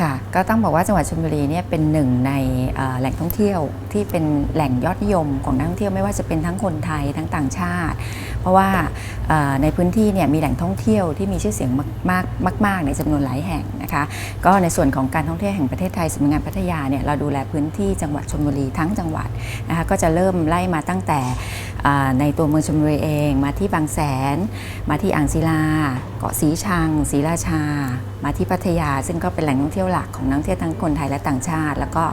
ค่ะก็ต้องบอกว่าจังหวัดชลบุรีเนี่ยเป็นหนึ่งในแหล่งท่องเที่ยวที่เป็นแหล่งยอดนิยมของนักท่องเที่ยวไม่ว่าจะเป็นทั้งคนไทยทั้งต่างชาติ เพราะว่าในพื้นที่เนี่ยมีแหล่งท่องเที่ยวที่มีชื่อเสียงมากมากในจำนวนหลายแห่งนะคะก็ในส่วนของการท่องเที่ยวแห่งประเทศไทยสำนักงานพัทยาเนี่ยเราดูแลพื้นที่จังหวัดชลบุรีทั้งจังหวัดนะคะก็จะเริ่มไล่มาตั้งแต่ในตัวเมืองชลบุรีเองมาที่บางแสน มาที่อ่างศิลา เกาะสีชังศรีราชา มาที่พัทยา ซึ่งก็เป็นแหล่งท่องเที่ยวหลักของนักท่องเที่ยวทั้งคนไทยและต่างชาติ แล้วก็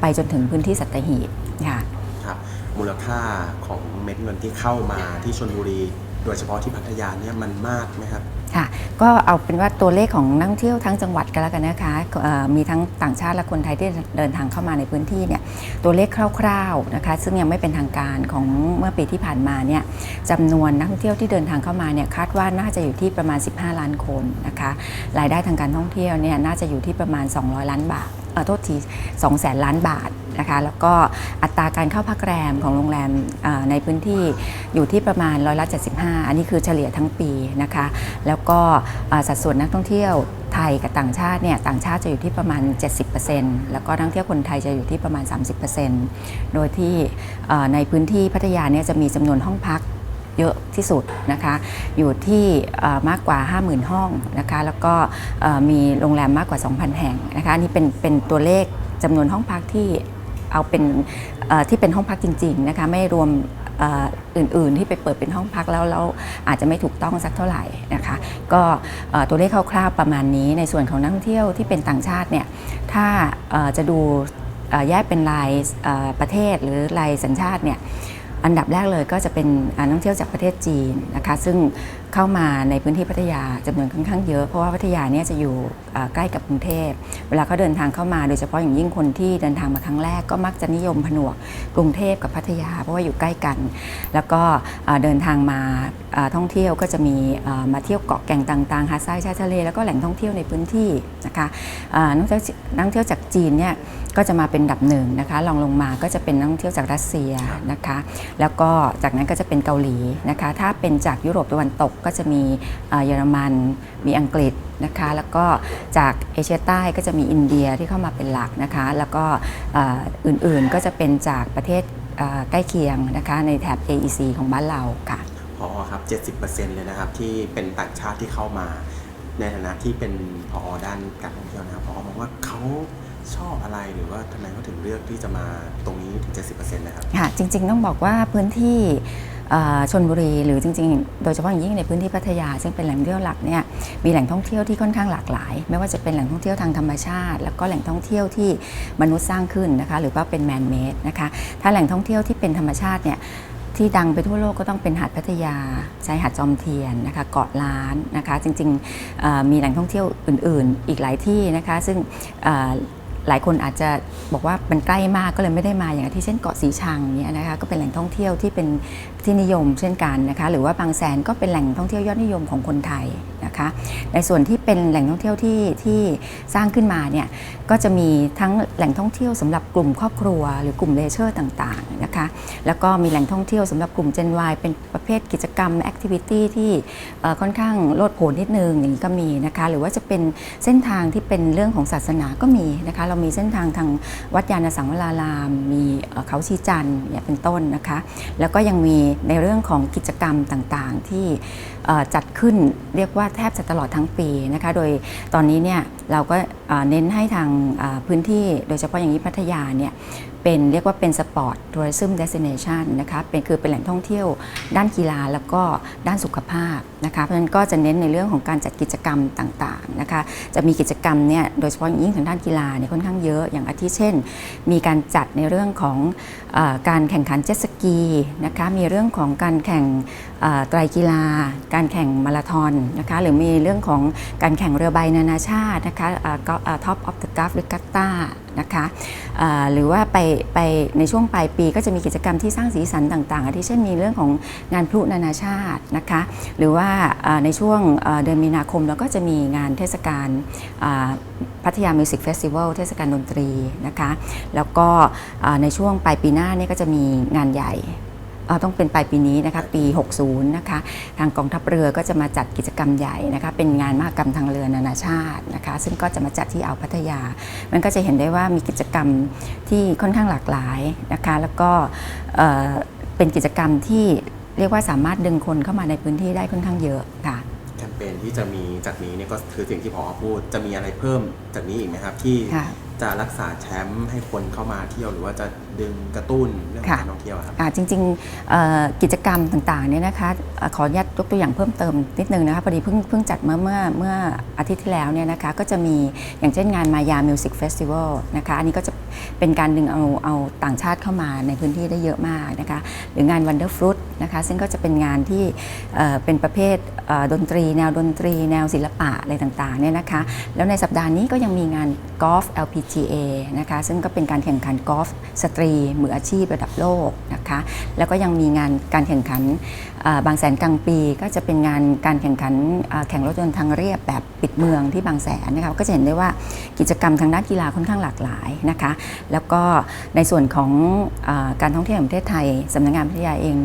ไปจนถึงพื้นที่สัตหีบค่ะครับมูลค่าของเม็ดเงินที่เข้ามาที่ชนบุรี โดยเฉพาะที่พัทยาเนี่ยมันมากไหมครับ ค่ะ ก็เอาเป็นว่าตัวเลขของนักท่องเที่ยวทั้งจังหวัดกันแล้วกันนะคะมีทั้งต่างชาติและคนไทยที่เดินทางเข้ามาในพื้นที่เนี่ยตัวเลขคร่าวๆนะคะซึ่งยังไม่เป็นทางการของเมื่อปีที่ผ่านมาเนี่ยจำนวนนักท่องเที่ยวที่เดินทางเข้ามาเนี่ยคาดว่าน่าจะอยู่ที่ประมาณ 15 ล้านคนนะคะรายได้ทางการท่องเที่ยวเนี่ยน่าจะอยู่ที่ประมาณ 200 ล้านบาท โทษที2แสนล้านบาทนะคะแล้วก็อัตราการเข้าพักแรมของโรงแรมในพื้นที่อยู่ที่ประมาณร้อยละ75 อันนี้คือเฉลี่ยทั้งปีนะคะแล้วก็สัดส่วนนักท่องเที่ยวไทยกับต่างชาติเนี่ยต่างชาติจะอยู่ที่ประมาณ 70%แล้วก็นักท่องเที่ยวคนไทยจะอยู่ที่ประมาณ 30%โดยที่ในพื้นที่พัทยาเนี่ยจะมีจำนวนห้องพัก เยอะที่สุดนะคะอยู่ที่มากกว่า 50,000 ห้องนะคะแล้วก็มีโรงแรมมากกว่า 2,000 แห่งนะคะนนี่เป็นเป็นตัวเลขจำนวนห้องพักที่เอาเป็นที่เป็นห้องพักจริงๆนะคะไม่รวมอื่นๆ ที่ไปเปิดเป็นห้องพักแล้วแล้วอาจจะไม่ถูกต้องสักเท่าไหร่นะคะก็ตัวเลขคร่าวๆประมาณนี้ในส่วนของนักท่องเที่ยวที่เป็นต่างชาติเนี่ยถ้าจะดูแยกเป็นรายประเทศหรือรายสัญชาติเนี่ย อันดับแรกเลยก็จะเป็นนักท่องเที่ยวจากประเทศจีนนะคะ ซึ่งเข้ามาในพื้นที่พัทยาจำนวนค่อนข้างเยอะ เพราะว่าพัทยาเนี่ยจะอยู่ใกล้กับกรุงเทพ เวลาเขาเดินทางเข้ามาโดยเฉพาะอย่างยิ่งคนที่เดินทางมาครั้งแรกก็มักจะนิยมผนวกกรุงเทพกับพัทยา เพราะว่าอยู่ใกล้กัน แล้วก็เดินทางมาท่องเที่ยวก็จะมีมาเที่ยวเกาะแก่งต่างๆหาดทรายชายทะเลแล้วก็แหล่งท่องเที่ยวในพื้นที่นะคะนักท่องเที่ยวนักท่องเที่ยวจากจีนเนี่ยก็จะมาเป็นอันดับหนึ่งนะคะรองลงมาก็จะเป็นนักท่องเที่ยวจากรัสเซียนะคะแล้วก็จากนั้นก็จะเป็นเกาหลีนะคะ ถ้าเป็นจากยุโรปตะวันตกก็จะมีเยอรมัน มีอังกฤษนะคะ แล้วก็จากเอเชียใต้ก็จะมีอินเดียที่เข้ามาเป็นหลักนะคะ แล้วก็อื่นๆก็จะเป็นจากประเทศใกล้เคียงนะคะในแถบ AEC ของบ้านเราค่ะพอครับ 70%เลยนะครับที่เป็นต่างชาติที่เข้ามา ในฐานะที่เป็นพอด้านการท่องเที่ยวนะครับพอมองว่าเขา ชอบอะไรหรือว่าทำไมเขาถึงเลือกที่จะมาตรงนี้ถึง 70%นะครับ ค่ะจริง ๆ ต้องบอกว่าพื้นที่เอ่อชนบุรีหรือจริง ๆ โดยเฉพาะอย่างยิ่งในพื้นที่พัทยา ซึ่งเป็นแหล่งท่องเที่ยวหลักเนี่ยมีแหล่งท่องเที่ยวที่ค่อนข้างหลากหลาย ไม่ว่าจะเป็นแหล่งท่องเที่ยวทางธรรมชาติ แล้วก็แหล่งท่องเที่ยวที่มนุษย์สร้างขึ้นนะคะหรือว่าเป็นแมนเมดนะคะถ้าแหล่งท่องเที่ยวที่เป็นธรรมชาติเนี่ยที่ดังไปทั่วโลกก็ต้องเป็นหาดพัทยาชายหาดจอมเทียนนะคะเกาะล้านนะคะจริงๆเอ่อมีแหล่งท่องเที่ยวอื่นๆ อีกหลายที่นะคะซึ่งเอ่อ หลายคนอาจจะบอกว่ามันใกล้มากก็เลยไม่ได้มาอย่างที่เช่นเกาะสีชังเนี่ยนะคะก็เป็นแหล่งท่องเที่ยวที่เป็นที่นิยมเช่นกันนะคะหรือว่าบางแสนก็เป็นแหล่งท่องเที่ยวยอดนิยมของคนไทย นะคะ ในส่วนที่เป็นแหล่งท่องเที่ยวที่ที่สร้างขึ้นมาเนี่ยก็จะมีทั้งแหล่งท่องเที่ยวสำหรับกลุ่มครอบครัว หรือกลุ่มเลเชอร์ต่างๆนะคะแล้วก็มีแหล่งท่องเที่ยวสำหรับกลุ่ม Gen Y เป็นประเภทกิจกรรมแอคทิวิตี้ที่ค่อนข้างโลดโผนนิดนึงอย่างนี้ก็มีนะคะหรือว่าจะเป็นเส้นทางที่เป็นเรื่องของศาสนาก็มีนะคะเรามีเส้นทางทางวัดยานสังวราราม มีเขาชีจันทร์เนี่ยเป็นต้นนะคะแล้วก็ยังมีในเรื่องของกิจกรรมต่างๆที่จัดขึ้นเรียกว่าแทบจะตลอดทั้งปีนะคะ โดยตอนนี้เนี่ยเราก็เน้นให้ทางพื้นที่โดยเฉพาะอย่างนี้พัทยาเนี่ยเป็นเรียกว่าเป็นสปอร์ตทัวริซึมเดสิเนชันนะคะเป็นคือเป็นแหล่งท่องเที่ยวด้านกีฬาแล้วก็ด้านสุขภาพนะคะเพราะฉะนั้นก็จะเน้นในเรื่องของการจัดกิจกรรมต่างๆนะคะจะมีกิจกรรมเนี่ยโดยเฉพาะอย่างยิ่งทางด้านกีฬาเนี่ยค่อนข้างเยอะอย่างอาทิเช่น มีการจัดในเรื่องของอการแข่งขันเจ็ตสกีนะคะมีเรื่องของการแข่งไตรกีฬา การแข่งมาราธอนนะคะหรือมีเรื่องของการแข่งเรือใบนานาชาตินะคะท็อปออฟเดอะกัฟหรือกัตตานะคะหรือว่าไปไปในช่วงปลายปีก็จะมีกิจกรรมที่สร้างสีสันต่างๆอาทิเช่นมีเรื่องของงานพลุนานาชาตินะคะหรือว่าเอ่อในช่วงเดือนมีนาคมเราก็จะมีงานเทศกาลพัทยามิวสิกเฟสติวัลเทศกาลดนตรีนะคะแล้วก็ในช่วงปลายปีหน้าเนี่ยก็จะมีงานใหญ่ต้องเป็นปลายปีนี้นะคะปี 60 นะคะทางกองทัพเรือก็จะมาจัดกิจกรรมใหญ่นะคะเป็นงานมหกรรมทางเรือนานาชาตินะคะซึ่งก็จะมาจัดที่อ่าวพัทยา มันก็จะเห็นได้ว่ามีกิจกรรมที่ค่อนข้างหลากหลายนะคะแล้วก็เป็นกิจกรรมที่ เรียกว่าสามารถดึงคนเข้ามาในพื้นที่ได้ค่อนข้างเยอะค่ะ แคมเปญที่จะมีจากนี้เนี่ยก็คือสิ่งที่พอพูดจะมีอะไรเพิ่มจากนี้อีกไหมครับที่ค่ะ จะรักษาแชมป์ให้คนเข้ามาเที่ยวหรือว่าจะดึงกระตุ้นเรื่องของค่ะการท่องเที่ยวครับอ่าจริงๆเอ่อกิจกรรมต่างๆเนี่ยนะคะเอ่อขออนุญาตยกตัวอย่างเพิ่มเติมนิดนึงนะคะพอดีเพิ่งเพิ่งจัดเมื่อเมื่อเมื่ออาทิตย์ที่แล้วเนี่ยนะคะก็จะมีอย่างเช่นงานมายามิวสิกเฟสติวัลนะคะอันนี้ก็จะเป็นการดึงเอาเอาต่างชาติเข้ามาในพื้นที่ได้เยอะมากนะคะหรืองาน Wonder Fruit นะคะซึ่งก็จะเป็นงานที่เอ่อเป็นประเภทเอ่อดนตรี แนวดนตรี แนวศิลปะอะไรต่างๆเนี่ยนะคะแล้วในสัปดาห์นี้ก็ยังมีงานกอล์ฟ PGA นะคะซึ่งก็เป็นการแข่งขันกอล์ฟสตรีมืออาชีพระดับโลกนะคะแล้วก็ยังมีงานการแข่งขันบางแสนกลางปีก็จะเป็นงานการแข่งขันแข่งรถยนต์ทางเรียบแบบปิดเมืองที่บางแสนนะคะก็จะเห็นได้ว่ากิจกรรมทางด้านกีฬาค่อนข้างหลากหลายนะคะแล้วก็ในส่วนของอการท่องเที่ยวแห่งประเทศไทยสำนักงานพัทยาเอง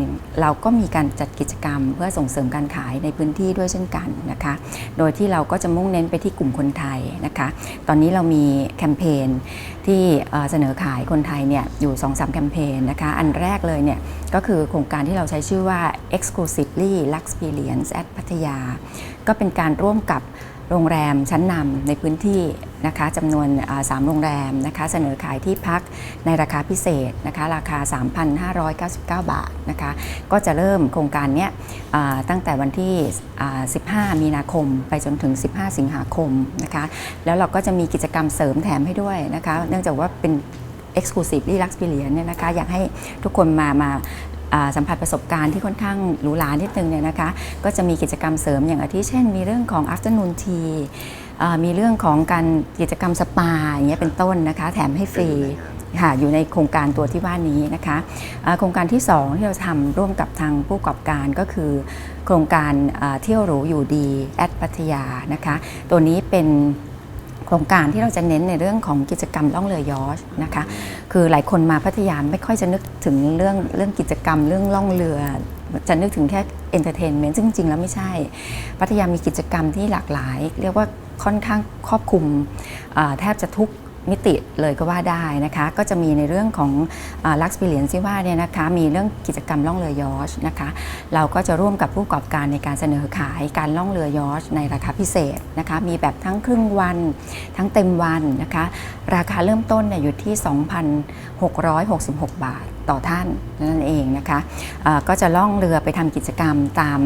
เราก็มีการจัดกิจกรรมเพื่อส่งเสริมการขายในพื้นที่ด้วยเช่นกันนะคะโดยที่เราก็จะมุ่งเน้นไปที่กลุ่มคนไทยนะคะตอนนี้เรามีแคมเปญที่เอ่อเสนอขายคนไทยเนี่ยอยู่ 2-3 แคมเปญนะคะอันแรกเลยเนี่ย ก็คือโครงการที่เราใช้ชื่อว่า exclusively luxperience at พัทยา ก็เป็นการร่วมกับโรงแรมชั้นนำในพื้นที่นะคะจำนวนอ่าสามโรงแรมนะคะเสนอขายที่พักในราคาพิเศษนะคะราคา 3,599 บาทนะคะก็จะเริ่มโครงการเนี้ยตั้งแต่วันที่ 15 มีนาคมไปจนถึง 15 สิงหาคมนะคะแล้วเราก็จะมีกิจกรรมเสริมแถมให้ด้วยนะคะเนื่องจากว่าเป็น exclusively luxperience เนี่ยนะคะอยากให้ทุกคนมามาสัมผัสประสบการณ์ที่ค่อนข้างหรูหรานิดนึงเนี่ยนะคะก็จะมีกิจกรรมเสริมอย่างอาทิเช่น มีเรื่องของ afternoon tea มีเรื่องของการกิจกรรมสปาอย่างเงี้ยเป็นต้นนะคะ แถมให้ฟรีค่ะอยู่ในโครงการตัวที่ว่านี้นะคะโครงการที่ 2 ที่เราทำร่วมกับทางผู้ประกอบการก็คือ โครงการเที่ยวหรูอยู่ดีแอดพัทยานะคะ ตัวนี้เป็น ครงการที่เราจะเน้นในเรื่องของกิจกรรมล่องเรือยอชนะคะ คือหลายคนมาพัทยาไม่ค่อยจะนึกถึงเรื่องเรื่องกิจกรรมเรื่องล่องเรือ จะนึกถึงแค่เอนเตอร์เทนเมนต์ซึ่งจริงๆแล้วไม่ใช่ พัทยามีกิจกรรมที่หลากหลาย เรียกว่าค่อนข้างครอบคลุมแทบจะทุก มิติเลยก็ว่าได้นะคะก็จะมีในเรื่องของลักซ์เลียนที่ว่าเนี่ยนะคะมีเรื่องกิจกรรมล่องเรือยอชนะคะเราก็จะร่วมกับผู้ประกอบการในการเสนอขายการล่องเรือยอชในราคาพิเศษนะคะมีแบบทั้งครึ่งวัน ทั้งเต็มวันนะคะราคาเริ่มต้นเนี่ยอยู่ที่ 2,666 บาท ต่อท่านนั่นเองนะคะเอ่อก็จะล่องเรือไปทำกิจกรรมตาม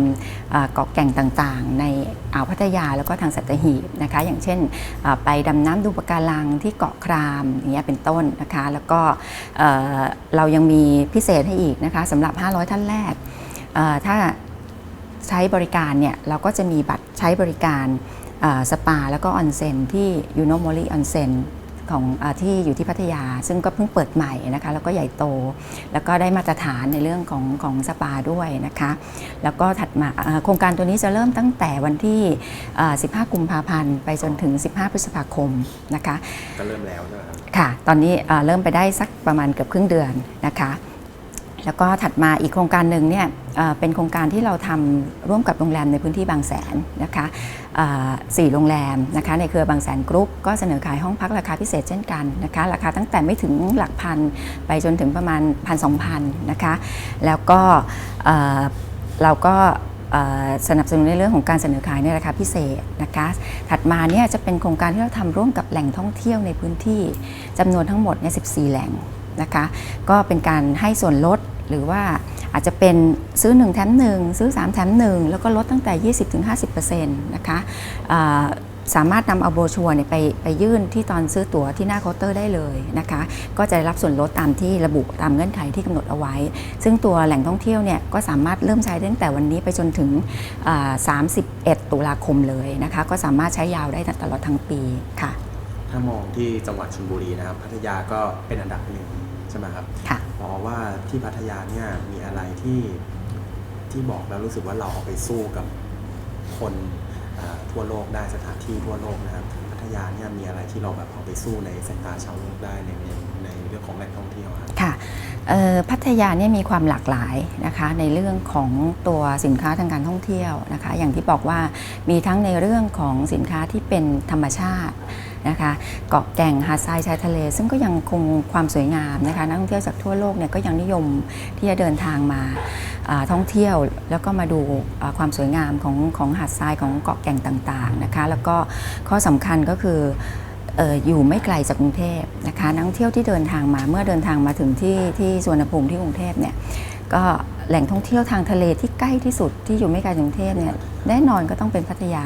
เกาะแก่งต่างๆ ในอ่าวพัทยาแล้วก็ทางสัตหีบนะคะอย่างเช่นไปดำน้ำดูปะการังที่เกาะครามอย่างเงี้ยเป็นต้นนะคะแล้วก็เรายังมีพิเศษให้อีกนะคะสำหรับ 500 ท่านแรกถ้าใช้บริการเนี่ยเราก็จะมีบัตรใช้บริการสปาแล้วก็ออนเซ็นที่ยูโนโมริออนเซ็น ของอาที่อยู่ที่พัทยา ซึ่งก็เพิ่งเปิดใหม่นะคะแล้วก็ใหญ่โต แล้วก็ได้มาตรฐานในเรื่องของของสปาด้วยนะคะ แล้วก็ถัดมาเอ่อโครงการตัวนี้จะเริ่มตั้งแต่วันที่เอ่อ15 กุมภาพันธ์ ไปจนถึง 15 พฤษภาคมนะคะก็เริ่มแล้วใช่ไหมครับค่ะ ตอนนี้เอ่อเริ่มไปได้สักประมาณเกือบครึ่งเดือนนะคะ แล้วก็ถัดมาอีกโครงการหนึ่งเนี่ยเป็นโครงการที่เราทำร่วมกับโรงแรมในพื้นที่บางแสนนะคะสี่โรงแรมนะคะในเครือบางแสนกรุ๊ปก็เสนอขายห้องพักราคาพิเศษเช่นกันนะคะราคาตั้งแต่ไม่ถึงหลักพันไปจนถึงประมาณพันสองพันนะคะแล้วก็เราก็สนับสนุนในเรื่องของการเสนอขายในราคาพิเศษนะคะ ถัดมาเนี่ยจะเป็นโครงการที่เราทำร่วมกับแหล่งท่องเที่ยวในพื้นที่จำนวนทั้งหมดเนี่ย14 แหล่ง นะคะก็เป็นการให้ส่วนลดหรือว่าอาจจะเป็นซื้อ 1 แถม 1 ซื้อ 3 แถม 1 แล้วก็ลดตั้งแต่ 20-50%นะคะอ่าสามารถนำเอาโบชัวเนี่ยไปไปยื่นที่ตอนซื้อตั๋วที่หน้าเคาน์เตอร์ได้เลยนะคะ ก็จะได้รับส่วนลดตามที่ระบุตามเงื่อนไขที่กำหนดเอาไว้ ซึ่งตัวแหล่งท่องเที่ยวเนี่ยก็สามารถเริ่มใช้ตั้งแต่วันนี้ไปจนถึง 31 ตุลาคมเลยนะคะ ก็สามารถใช้ยาวได้ตลอดทั้งปีค่ะ ถ้ามองที่จังหวัดชลบุรีนะครับพัทยาก็เป็นอันดับหนึ่ง ช่ไหมครับค่ะเพราะว่าที่พัทยาเนี่ยมีอะไรที่ที่บอกแล้วรู้สึกว่าเราเอาไปสู้กับคนอ่าทั่วโลกได้สถานที่ทั่วโลกนะครับ พัทยาเนี่ยมีอะไรที่เราแบบเอาไปสู้ในสายตาชาวโลกได้ในในในเรื่องของแหล่งท่องเที่ยวครับค่ะเอ่อ พัทยาเนี่ยมีความหลากหลายนะคะในเรื่องของตัวสินค้าทางการท่องเที่ยวนะคะอย่างที่บอกว่ามีทั้งในเรื่องของสินค้าที่เป็นธรรมชาตินะคะเกาะแก่งหาดทรายชายทะเล ซึ่งก็ยังคงความสวยงามนะคะนักท่องเที่ยวจากทั่วโลกเนี่ยก็ยังนิยมที่จะเดินทางมาท่องเที่ยวแล้วก็มาดูความสวยงามของของหาดทรายของเกาะแก่งต่างๆนะคะแล้วก็ข้อสำคัญก็คือ อยู่ไม่ไกลจากกรุงเทพนะคะนักท่องเที่ยวที่เดินทางมาเมื่อเดินทางมาถึงที่ที่สวนภูมิที่กรุงเทพเนี่ยก็แหล่งท่องเที่ยวทางทะเลที่ใกล้ที่สุดที่อยู่ไม่ไกลจากกรุงเทพเนี่ยแน่นอนก็ต้องเป็นพัทยา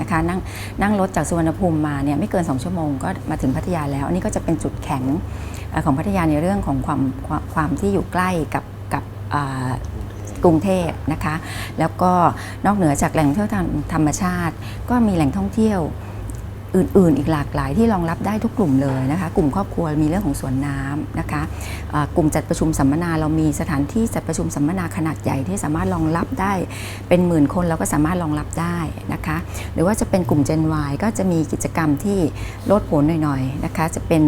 นะคะนั่งนั่งรถจากสุวรรณภูมิมาเนี่ยไม่เกิน 2 ชั่วโมงก็มาถึงพัทยาแล้ว อันนี้ก็จะเป็นจุดแข็งของพัทยาในเรื่องของความความความที่อยู่ใกล้กับกับกรุงเทพนะคะ แล้วก็นอกเหนือจากแหล่งท่องเที่ยวทางธรรมชาติ ก็มีแหล่งท่องเที่ยว อื่นๆ อีกหลากหลายที่รองรับได้ทุกกลุ่มเลยนะคะ กลุ่มครอบครัวมีเรื่องของสวนน้ำนะคะอ่ากลุ่มจัดประชุมสัมมนาเรามีสถานที่จัดประชุมสัมมนาขนาดใหญ่ที่สามารถรองรับได้เป็นหมื่นคนเราก็สามารถรองรับได้นะคะ หรือว่าจะเป็นกลุ่ม Gen Y ก็จะมีกิจกรรมที่ลดผลหน่อยๆนะคะ จะเป็น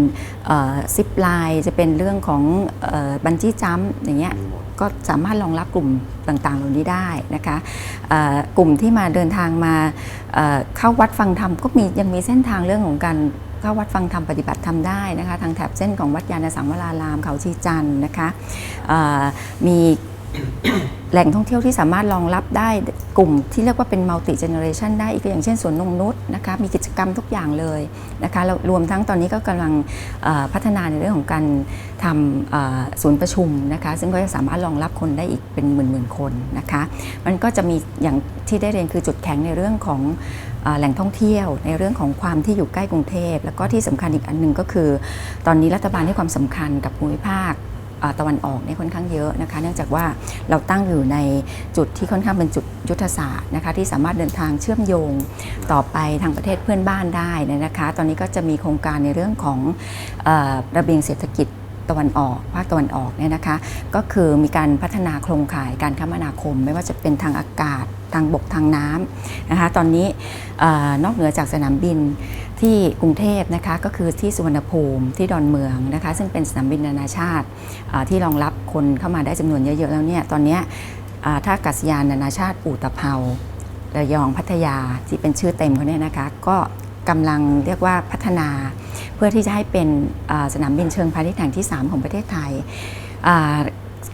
ซิปไลน์จะเป็นเรื่องของบันจี้จัมอย่างเงี้ยมีหมดก็สามารถรองรับกลุ่มต่างๆ เหล่านี้ได้นะคะเอ่อกลุ่มที่มาเดินทางมา เข้าวัดฟังธรรมก็มียังมีเส้นทางเรื่องของการเข้าวัดฟังธรรมปฏิบัติธรรมได้นะคะ ทางแถบเส้นของวัดยานสังวรารามเขาชีจันทร์นะคะมี แหล่งท่องเที่ยวที่สามารถรองรับได้กลุ่มที่เรียกว่าเป็นมัลติเจเนอเรชันได้อีกอย่างเช่นสวนนงนุษย์นะคะมีกิจกรรมทุกอย่างเลยนะคะแล้วรวมทั้งตอนนี้ก็กำลังพัฒนาในเรื่องของการทำเอ่อศูนย์ประชุมนะคะซึ่งก็จะสามารถรองรับคนได้อีกเป็นหมื่นๆคนนะคะมันก็จะมีอย่างที่ได้เรียนคือจุดแข็งในเรื่องของอแหล่งท่องเที่ยวในเรื่องของความที่อยู่ใกล้กรุงเทพ แล้วก็ที่สำคัญอีกอันหนึ่งก็คือ ตอนนี้รัฐบาลให้ความสำคัญกับภูมิภาคอ่า ตะวันออกเนี่ยค่อนข้างเยอะนะคะ เนื่องจากว่าเราตั้งอยู่ในจุดที่ค่อนข้างเป็นจุดยุทธศาสตร์นะคะที่สามารถเดินทางเชื่อมโยงต่อไปทางประเทศเพื่อนบ้านได้นะคะ ตอนนี้ก็จะมีโครงการในเรื่องของอระเบียงเศรษฐกิจ ตะวันออกภาคตะวันออกเนี่ยนะคะก็คือมีการพัฒนาโครงข่ายการคมนาคม ไม่ว่าจะเป็นทางอากาศทางบกทางน้ำนะคะตอนนี้อนอกเหนือจากสนามบินที่กรุงเทพนะคะก็คือที่สุวรรณภูมิที่ดอนเมืองนะคะซึ่งเป็นสนามบินนานาชาติที่รองรับคนเข้ามาได้จำนวนเยอะๆแล้วเนี่ยตอนนี้ท่าอากาศยานนานาชาติอู่ตะเภาระยองพัทยาที่เป็นชื่อเต็มเขาเนี่ยนะคะก็ กำลังเรียกว่าพัฒนา เพื่อที่จะให้เป็นสนามบินเชิงพาณิชย์แห่งที่ 3 ของประเทศไทย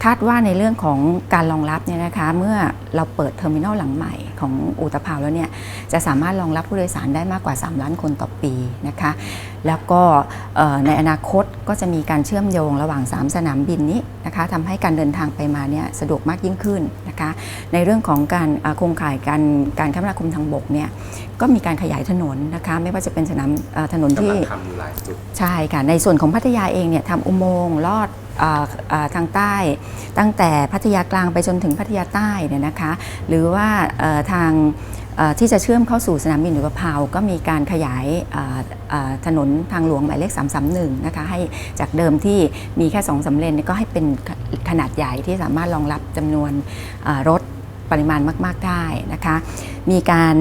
คาดว่าในเรื่องของการรองรับเนี่ยนะคะเมื่อเราเปิดเทอร์มินอลหลังใหม่ของอุตภาแล้วเนี่ยจะสามารถรองรับผู้โดยสารได้มากกว่า 3 ล้านคนต่อปีนะคะแล้วก็เอ่อในอนาคตก็จะมีการเชื่อมโยงระหว่าง 3 สนามบินนี้นะคะทำให้การเดินทางไปมาเนี่ยสะดวกมากยิ่งขึ้นนะคะในเรื่องของการอ่าโครงข่ายการการคมนาคมทางบกเนี่ยก็มีการขยายถนนนะคะไม่ว่าจะเป็นสนามเอ่อถนนที่กำลังทำอยู่หลายจุดใช่ค่ะในส่วนของพัทยาเองเนี่ยทำอุโมงค์ลอดอาอ่าทางใต้ตั้งแต่พัทยากลางไปจนถึงพัทยาใต้เนี่ยนะคะหรือว่าเอ่อทางเอ่อ ที่จะเชื่อมเข้าสู่สนามบินอุตภาวก็มีการขยายถนนทางหลวงหมายเลข 331 นะคะให้จากเดิมที่มีแค่2สำเลนเนี่ยก็ให้เป็นขนาดใหญ่ที่สามารถรองรับจำนวนรถปริมาณมาก ๆ ได้นะคะ มีการ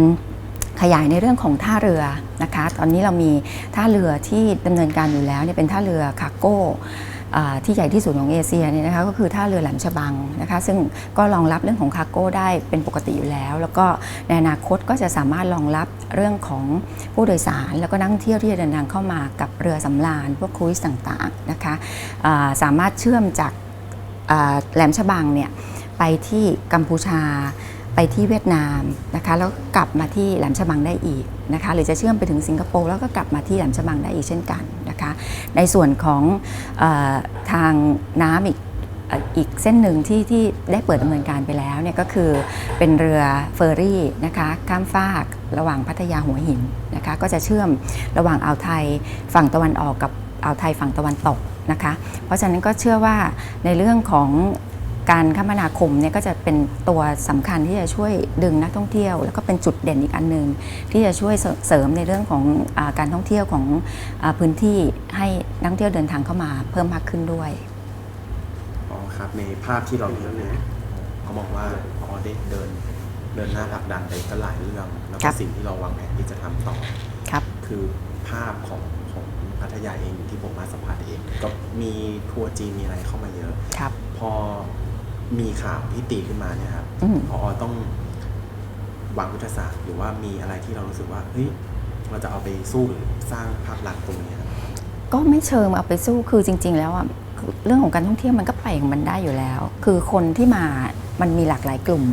ขยายในเรื่องของท่าเรือนะคะ ตอนนี้เรามีท่าเรือที่ดำเนินการอยู่แล้วเนี่ยเป็นท่าเรือคารโก้ ที่ใหญ่ที่สุดของเอเชียเนี่ยนะคะก็คือท่าเรือแหลมฉบังนะคะซึ่งก็รองรับเรื่องของคาร์โก้ได้เป็นปกติอยู่แล้ว แล้วก็ในอนาคตก็จะสามารถรองรับเรื่องของผู้โดยสาร แล้วก็นักท่องเที่ยวที่จะเดินทางเข้ามากับเรือสำราญพวกครูซต่างๆนะคะาสามารถเชื่อมจากแหลมฉบังเนี่ยไปที่กัมพูชา ไปที่เวียดนามนะคะแล้วกลับมาที่แหลมฉบังได้อีกนะคะหรือจะเชื่อมไปถึงสิงคโปร์แล้วก็กลับมาที่แหลมฉบังได้อีกเช่นกันนะคะในส่วนของออทางน้ำอีกอีกเส้นหนึ่งที่ที่ได้เปิดดำเนินการไปแล้วเนี่ยก็คือเป็นเรือเฟอร์รี่นะคะข้ามฟากระหว่างพัทยาหัวหินนะคะก็จะเชื่อมระหว่างอ่าวไทยฝั่งตะวันออกกับอ่าวไทยฝั่งตะวันตกนะคะเพราะฉะนั้นก็เชื่อว่าในเรื่องของ การคมนาคมเนี่ยก็จะเป็นตัวสำคัญที่จะช่วยดึงนักท่องเที่ยว แล้วก็เป็นจุดเด่นอีกอันหนึ่งที่จะช่วยเสริมในเรื่องของอาการท่องเที่ยวของอาพื้นที่ให้นักท่องเที่ยวเดินทางเข้ามาเพิ่มมากขึ้นด้วยอ๋อครับในภาพที่เราเห็นเนี่ยเขาบอกว่าพอได้เดินเดินหน้าผลักดันไปก็หลายเรื่องแล้วครัก็บสิ่งที่เราวางแผนที่จะทำต่อครับ คือภภาพของของพัทยาเองที่ผมมาสัมผัสเอง ก็มีทัวร์จีนมีอะไรเข้ามาเยอะครับพอ มีข่าวที่ตีขึ้นมาเนี่ยครับอืม พอต้องวางยุทธศาสตร์หรือว่ามีอะไรที่เรารู้สึกว่าเฮ้ยเราจะเอาไปสู้หรือสร้างภาพลักษณ์ตรงนี้ครับ ก็ไม่เชิงเอาไปสู้คือจริง ๆ แล้วอะคือเรื่องของการท่องเที่ยวมันก็ไปของมันได้อยู่แล้ว คือคนที่มามันมีหลากหลายกลุ่ม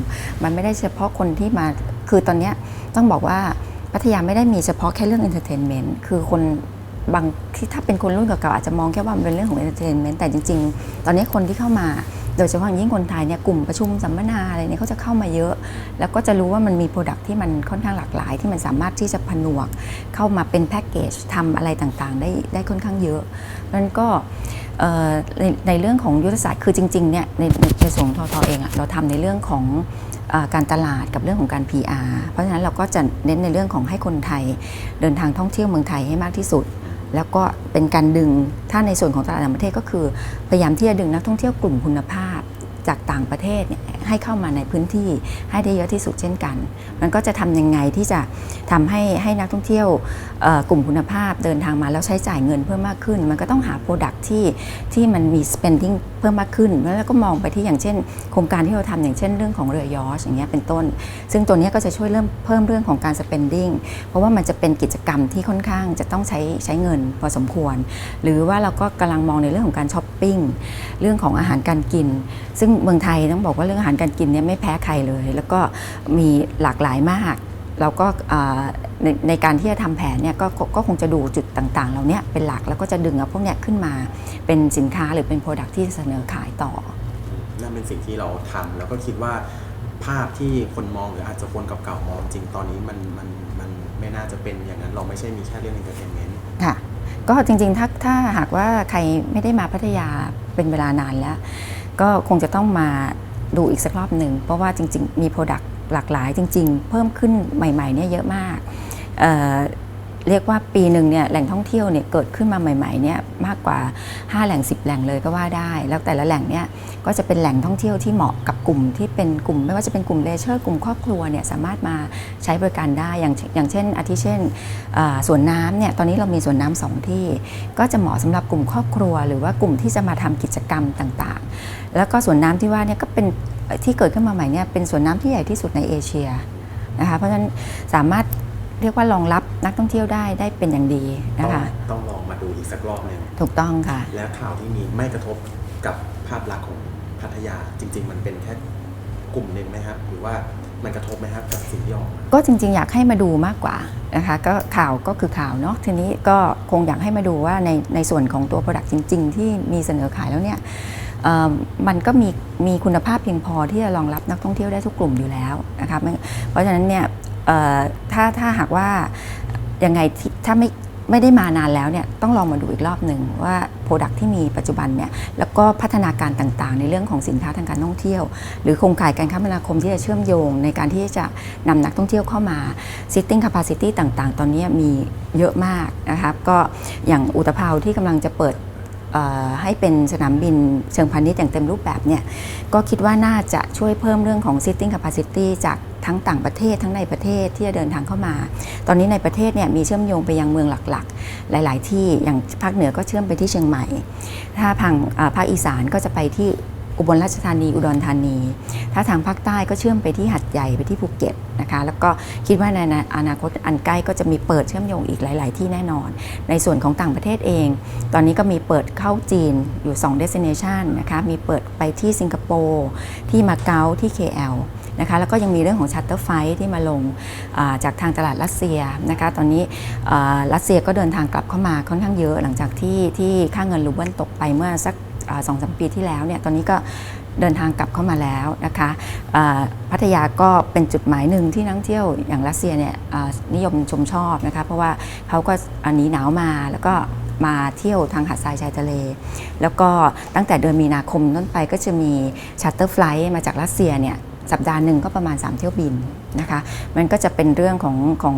มันไม่ได้เฉพาะคนที่มาคือตอนเนี้ยต้องบอกว่าพัทยาไม่ได้มีเฉพาะแค่เรื่อง entertainment คือคนบางที่ถ้าเป็นคนรุ่นเก่าๆอาจจะมองแค่ว่ามันเป็นเรื่องของ entertainment แต่จริง ๆ ตอนนี้คนที่เข้ามา โดยเฉพาะอย่างยิ่งคนไทยเนี่ยกลุ่มประชุมสัมมนาอะไรเนี่ยเขาจะเข้ามาเยอะ แล้วก็จะรู้ว่ามันมีโปรดักที่มันค่อนข้างหลากหลาย ที่มันสามารถที่จะผนวกเข้ามาเป็นแพ็กเกจทำอะไรต่างๆ ได้ได้ค่อนข้างเยอะนั้นก็ในในเรื่องของยุทธศาสตร์คือจริงๆเนี่ยในในส่วนของททเองอะเราทำในเรื่องของการตลาดกับเรื่องของการ PR เพราะฉะนั้นเราก็จะเน้นในเรื่องของให้คนไทยเดินทางท่องเที่ยวเมืองไทยให้มากที่สุด แล้วก็เป็นการดึงถ้าในส่วนของตลาดต่างประเทศก็คือ พยายามที่จะดึงนักท่องเที่ยวกลุ่มคุณภาพจากต่างประเทศเนี่ย ให้เข้ามาในพื้นที่ให้ได้เยอะที่สุดเช่นกัน มันก็จะทำยังไงที่จะทำให้ให้นักท่องเที่ยวกลุ่มคุณภาพเดินทางมาแล้วใช้จ่ายเงินเพิ่มมากขึ้น มันก็ต้องหาโปรดักที่ที่มันมี spending เพิ่มมากขึ้น แล้วก็มองไปที่อย่างเช่น โครงการที่เราทำอย่างเช่นเรื่องของเรือยอชอย่างเงี้ยเป็นต้น ซึ่งตัวนี้ก็จะช่วยเริ่มเพิ่มเรื่องของการ spending เพราะว่ามันจะเป็นกิจกรรมที่ค่อนข้างจะต้องใช้ใช้เงินพอสมควร หรือว่าเราก็กำลังมองในเรื่องของการช้อปปิ้งเรื่องของอาหารการกิน ซึ่งเมืองไทยต้องบอกว่าเรื่องอาหารการกินเนี่ยไม่แพ้ใครเลย แล้วก็มีหลากหลายมากเราก็อ่าในในการที่จะทำแผนเนี่ยก็ก็ก็คงจะดูจุดต่างๆเหล่าเนี้ยเป็นหลักแล้วก็จะดึงเอาพวกเนี้ยขึ้นมาเป็นสินค้าหรือเป็นโปรดักที่เสนอขายต่อ นั่นเป็นสิ่งที่เราทำแล้วก็คิดว่าภาพที่คนมองหรืออาจจะคนเก่าๆมองจริงตอนนี้มันมันมันไม่น่าจะเป็นอย่างนั้นเราไม่ใช่มีแค่เรื่อง entertainment ค่ะก็จริงๆถ้าถ้าหากว่าใครไม่ได้มาพัทยาเป็นเวลานานแล้ว ก็คงจะต้องมา ดูอีกสักรอบหนึ่ง เพราะว่าจริง ๆ มีโปรดักต์หลากหลายจริง ๆ เพิ่มขึ้นใหม่ๆเนี่ยเยอะมากเเรียกว่าปีหนึ่งเนี่ยแหล่งท่องเที่ยวเนี่ยเกิดขึ้นมาใหม่ๆเนี่ยมากกว่า 5 แหล่ง 10 แหล่งเลยก็ว่าได้ แล้วแต่ละแหล่งเนี่ยก็จะเป็นแหล่งท่องเที่ยวที่เหมาะกับกลุ่มที่เป็นกลุ่ม ไม่ว่าจะเป็นกลุ่มเลเชอร์กลุ่มครอบครัวเนี่ยสามารถมาใช้บริการได้อย่างอย่างเช่น อาทิเช่นสวนน้ำเนี่ยตอนนี้เรามีสวนน้ำสองที่ ก็จะเหมาะสำหรับกลุ่มครอบครัว หรือว่ากลุ่มที่จะมาทำกิจกรรมต่างๆ แล้วก็สวนน้ำที่ว่าเนี่ยก็เป็นที่เกิดขึ้นมาใหม่เนี่ยเป็นสวนน้ำที่ใหญ่ที่สุดในเอเชียนะคะเพราะฉะนั้นสามารถเรียกว่ารองรับนักท่องเที่ยวได้ได้เป็นอย่างดีต้อนะงคะต้องลองมาดูอีกสักรอบหนึ่งถูกต้องค่ะ แล้วข่าวที่มีไม่กระทบกับภาพลักษณ์ของพัทยาจริง ๆ มันเป็นแค่กลุ่มหนึ่งไหมครับหรือว่ามันกระทบไหมครับกับสิ่งที่ออกมาก็จริง ๆ อยากให้มาดูมากกว่านะคะก็ข่าวก็คือข่าวเนาะทีนี้ก็คงอยากให้มาดูว่าในในส่วนของตัว Product จริง ๆ ที่มีเสนอขายแล้วเนี่ยเอ่อ มันก็มีมีคุณภาพเพียงพอที่จะรองรับนักท่องเที่ยวได้ทุกกลุ่มอยู่แล้วนะคะไม่เพราะฉะนั้นเนี่ยถ้าถ้าหากว่ายังไงที่ถ้าไม่ไม่ได้มานานแล้วเนี่ยต้องลองมาดูอีกรอบหนึ่งว่า Product ที่มีปัจจุบันเนี่ยแล้วก็พัฒนาการต่างๆ ในเรื่องของสินค้าทางการท่องเที่ยว หรือโครงข่ายการคมนาคมที่จะเชื่อมโยง ในการที่จะนำนักท่องเที่ยวเข้ามา sitting capacity ต่างๆ ตอนนี้มีเยอะมากนะครับก็อย่างอุตภาวที่กำลังจะเปิด ให้เป็นสนามบินเชิงพาณิชย์อย่างเต็มรูปแบบเนี่ยก็คิดว่าน่าจะช่วยเพิ่มเรื่องของ sitting capacity จากทั้งต่างประเทศทั้งในประเทศที่จะเดินทางเข้ามา ตอนนี้ในประเทศเนี่ยมีเชื่อมโยงไปยังเมืองหลักๆ หลาย ๆ ที่อย่างภาคเหนือก็เชื่อมไปที่เชียงใหม่ ถ้าทางภาคอีสานก็จะไปที่ อุบลราชธานีอุดรธานี ถ้าทางภาคใต้ก็เชื่อมไปที่หัดใหญ่ไปที่ภูเก็ตนะคะแล้วก็คิดว่าในอนาคตอันใกล้ก็จะมีเปิดเชื่อมโยงอีกหลาย ๆ ที่แน่นอน ในส่วนของต่างประเทศเอง ตอนนี้ก็มีเปิดเข้าจีนอยู่ 2 destination นะคะมีเปิดไปที่สิงคโปร์ที่มาเก๊าที่ KL นะคะแล้วก็ยังมีเรื่องของชัตเตอร์ไฟที่มาลงาจากทางตลาดรัสเซียนะคะตอนนี้รัสเซียก็เดินทางกลับเข้ามาค่อนข้างเยอะหลังจากที่ที่ค่าเงินรูเบิลตกไปเมื่อสัก สองสามปีที่แล้วเนี่ยตอนนี้ก็เดินทางกลับเข้ามาแล้วนะคะพัทยาก็เป็นจุดหมายหนึ่งที่นักเที่ยวอย่างรัสเซียเนี่ยนิยมชมชอบนะคะเพราะว่าเขาก็หนนี้หนาวมาแล้วก็มาเที่ยวทางหาดทรายชายทะเล แล้วก็ตั้งแต่เดือนมีนาคมต้นไปก็จะมีชัตเตอร์ไฟล์มาจากรัสเซียเนี่ย สัปดาห์หนึ่งก็ประมาณ 3 เที่ยวบินนะคะ มันก็จะเป็นเรื่องของของ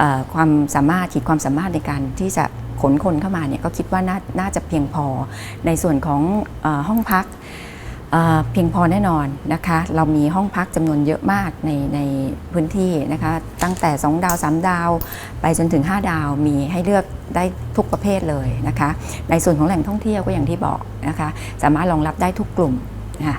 อความสามารถขีดความสามารถในการที่จะขนคนเข้ามาเนี่ยก็คิดว่าน่านาจะเพียงพอในส่วนของอห้องพักเอ่อเพียงพอแน่นอนนะคะ เรามีห้องพักจำนวนเยอะมากในในพื้นที่นะคะ ตั้งแต่ 2 ดาว 3 ดาว ไปจนถึง 5 ดาวมีให้เลือกได้ทุกประเภทเลยนะคะ ในส่วนของแหล่งท่องเที่ยวก็อย่างที่บอกนะคะ สามารถรองรับได้ทุกกลุ่มนะคะ